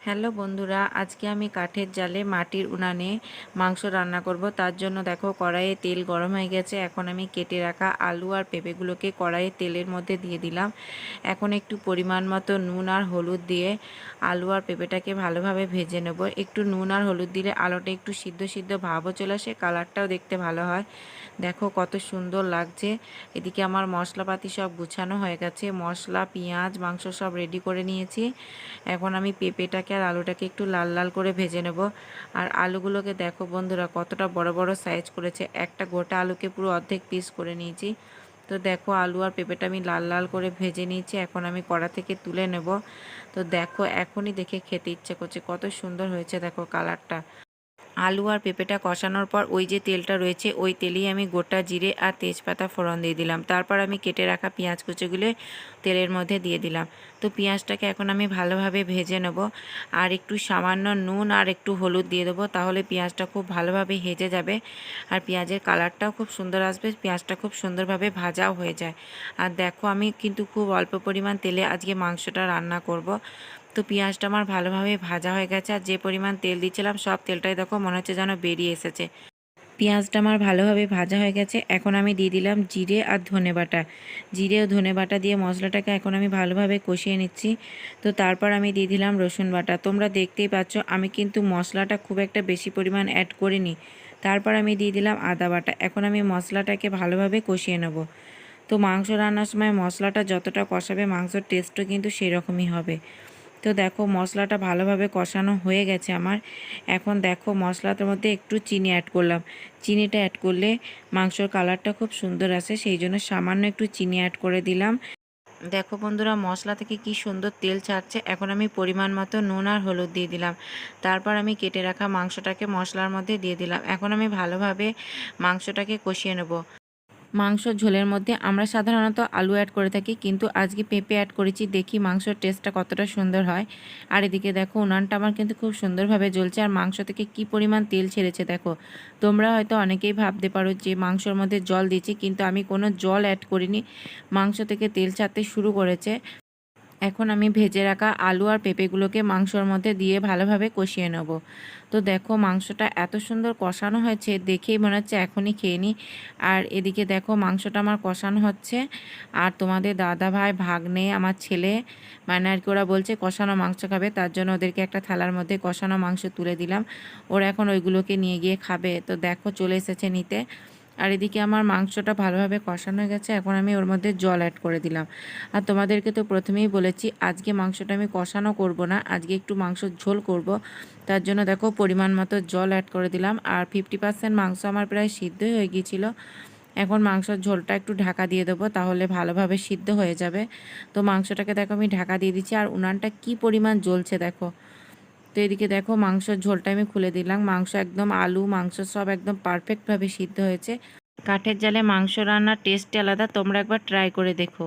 Hello বন্ধুরা, আজকে আমি কাঠের জালে মাটির উনানে মাংস রান্না করব। তার জন্য দেখো কড়াইয়ে তেল গরম হয়ে গেছে। এখন আমি কেটে রাখা আলু আর পেঁপেগুলোকে কড়াইয়ে তেলের মধ্যে দিয়ে দিলাম। এখন একটু পরিমাণ মতো নুন আর হলুদ দিয়ে আলু আর পেঁপেটাকে ভালোভাবে ভেজে নেব। একটু নুন আর হলুদ দিলে আলুটা একটু সিদ্ধ সিদ্ধ ভাবও চলে আসে, কালারটাও দেখতে ভালো হয়। দেখো কত সুন্দর লাগছে। এদিকে আমার মশলাপাতি সব গুছানো হয়ে গেছে। মশলা, পেঁয়াজ, মাংস সব রেডি করে নিয়েছি। এখন আমি পেঁপেটাকে আর আলুটাকে একটু লাল লাল করে ভেজে নেব। আর আলুগুলোকে দেখো বন্ধুরা কতটা বড় বড় সাইজ করেছে। একটা গোটা আলুকে পুরো অর্ধেক পিস করে নিয়েছি। তো দেখো আলু আর পেঁপেটা আমি লাল লাল করে ভেজে নিয়েছি। এখন আমি কড়া থেকে তুলে নেব। তো দেখো এখনই দেখে খেতে ইচ্ছে করছে। কত সুন্দর হয়েছে দেখো কালারটা আলু আর পেঁপেটা কষানোর পর ওই যে তেলটা রয়েছে, ওই তেলেই আমি গোটা জিরে আর তেজপাতা ফোড়ন দিয়ে দিলাম। তারপর আমি কেটে রাখা পেঁয়াজ কুচোগুলো তেলের মধ্যে দিয়ে দিলাম। তো পেঁয়াজটাকে এখন আমি ভালোভাবে ভেজে নেব আর একটু সামান্য নুন আর একটু হলুদ দিয়ে দেবো, তাহলে পেঁয়াজটা খুব ভালোভাবে হেজে যাবে আর পেঁয়াজের কালারটাও খুব সুন্দর আসবে, পেঁয়াজটা খুব সুন্দরভাবে ভাজাও হয়ে যায়। আর দেখো আমি কিন্তু খুব অল্প পরিমাণ তেলে আজকে মাংসটা রান্না করব। তো পেঁয়াজটা আমার ভালোভাবে ভাজা হয়ে গেছে আর যে পরিমাণ তেল দিচ্ছিলাম সব তেলটাই দেখো মনে হচ্ছে যেন বেরিয়ে এসেছে। পেঁয়াজটা আমার ভালোভাবে ভাজা হয়ে গেছে। এখন আমি দিয়ে দিলাম জিরে আর ধনে বাটা। জিরে ও ধনে বাটা দিয়ে মশলাটাকে এখন আমি ভালোভাবে কষিয়ে নিচ্ছি। তো তারপর আমি দিয়ে দিলাম রসুন বাটা। তোমরা দেখতেই পাচ্ছ আমি কিন্তু মশলাটা খুব একটা বেশি পরিমাণ অ্যাড করিনি। তারপর আমি দিয়ে দিলাম আদা বাটা। এখন আমি মশলাটাকে ভালোভাবে কষিয়ে নেব। তো মাংস রান্নার সময় মশলাটা যতটা কষাবে মাংসর টেস্টও কিন্তু সেরকমই হবে। তো দেখো মশলাটা ভালোভাবে কষানো হয়ে গেছে আমার। এখন দেখো মশলাটার মধ্যে একটু চিনি অ্যাড করলাম। চিনিটা অ্যাড করলে মাংসর কালারটা খুব সুন্দর আসে, সেই জন্য সামান্য একটু চিনি অ্যাড করে দিলাম। দেখো বন্ধুরা, মশলা থেকে কি সুন্দর তেল ছাড়ছে। এখন আমি পরিমাণ মতো নুন আর হলুদ দিয়ে দিলাম। তারপর আমি কেটে রাখা মাংসটাকে মশলার মধ্যে দিয়ে দিলাম। এখন আমি ভালোভাবে মাংসটাকে কষিয়ে নেব। মাংস ঝোলের মধ্যে আমরা সাধারণত আলু অ্যাড করে থাকি, কিন্তু আজকে পেঁপে অ্যাড করেছি, দেখি মাংসর টেস্টটা কতটা সুন্দর হয়। আর এদিকে দেখো, উনানটা আমার কিন্তু খুব সুন্দরভাবে জ্বলছে, আর মাংস থেকে কি পরিমাণ তেল ছেড়েছে দেখো। তোমরা হয়তো অনেকেই ভাবতে পারো যে মাংসর মধ্যে জল দিয়েছি, কিন্তু আমি কোনো জল অ্যাড করিনি। মাংস থেকে তেল ছাড়তে শুরু করেছে। এখন আমি ভেজে রাখা আলু আর পেঁপেগুলোকে মাংসর মধ্যে দিয়ে ভালোভাবে কষিয়ে নেব। তো দেখো মাংসটা এত সুন্দর কষানো হয়েছে, দেখেই মনে হচ্ছে এখনই খেয়ে নিই। আর এদিকে দেখো মাংসটা আমার কষানো হচ্ছে। আর তোমাদের দাদা ভাই, ভাগ্নে, আমার ছেলে মানে আর কি ওরা বলছে কষানো মাংস খাবে, তার জন্য ওদেরকে একটা থালার মধ্যে কষানো মাংস তুলে দিলাম। ওরা এখন ওইগুলোকে নিয়ে গিয়ে খাবে। তো দেখো চলে এসেছে নিতে। আর এদিকে আমার মাংসটা ভালোভাবে কষানো গেছে, এখন আমি ওর মধ্যে জল অ্যাড করে দিলাম। আর তোমাদেরকে তো প্রথমেই বলেছি, আজকে মাংসটা আমি কষানো করব না, আজকে একটু মাংস ঝোল করব। তার জন্য দেখো পরিমাণ মতো জল অ্যাড করে দিলাম, আর ফিফটি পার্সেন্ট মাংস আমার প্রায় সিদ্ধই হয়ে গিয়েছিল। এখন মাংসর ঝোলটা একটু ঢাকা দিয়ে দেবো, তাহলে ভালোভাবে সিদ্ধ হয়ে যাবে। তো মাংসটাকে দেখো আমি ঢাকা দিয়ে দিচ্ছি, আর উনানটা কি পরিমাণ জ্বলছে দেখো। তো এদিকে দেখো মাংসের ঝোলটা আমি খুলে দিলাম। মাংস একদম আলু, মাংস সব একদম পারফেক্টভাবে সিদ্ধ হয়েছে। কাঠের জালে মাংস রান্নার টেস্ট আলাদা। তোমরা একবার ট্রাই করে দেখো।